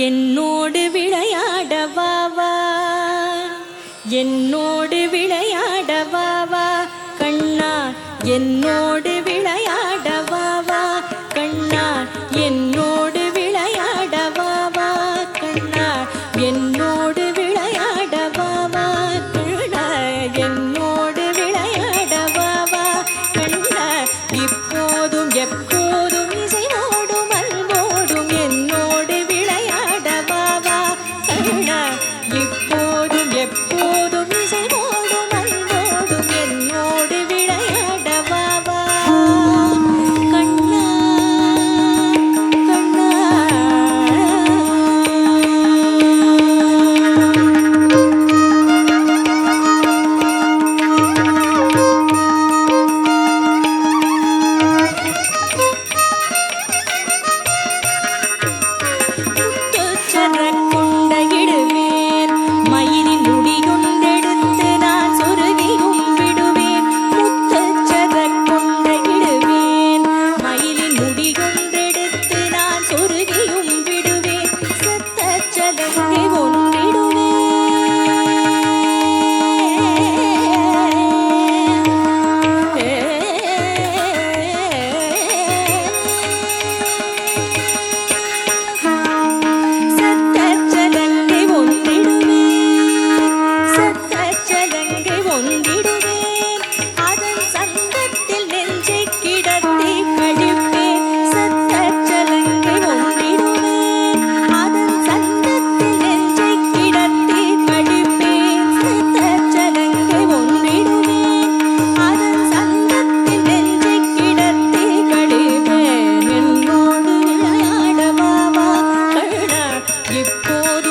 என்னோடு விளையாடவாவா என்னோடு விளையாடவாவா கண்ணா என்னோடு Thank you.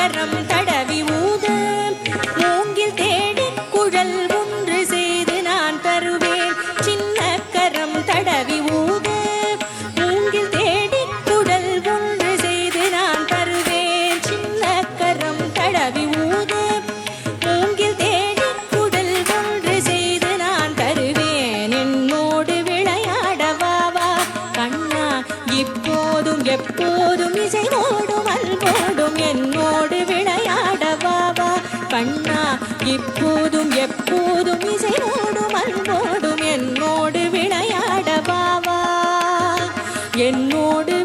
கரம் தடவி ஊத. மூங்கில் தேடி குழல் ஒன்று செய்து நான் தருவேன். சின்ன கரம் தடவி ஊத. மூங்கில் தேடி குழல் ஒன்று செய்து நான் தருவேன். சின்ன கரம் தடவி ஊத. மூங்கில் தேடி குழல் ஒன்று செய்து நான் தருவேன். என்னோடு விளையாடவாவா கண்ணா இப்போதும் எப்போதும் இசைவோடு இப்போதும் எப்போதும் இசையோடும் அன்போடும் என்னோடு விளையாட பாவா என்னோடு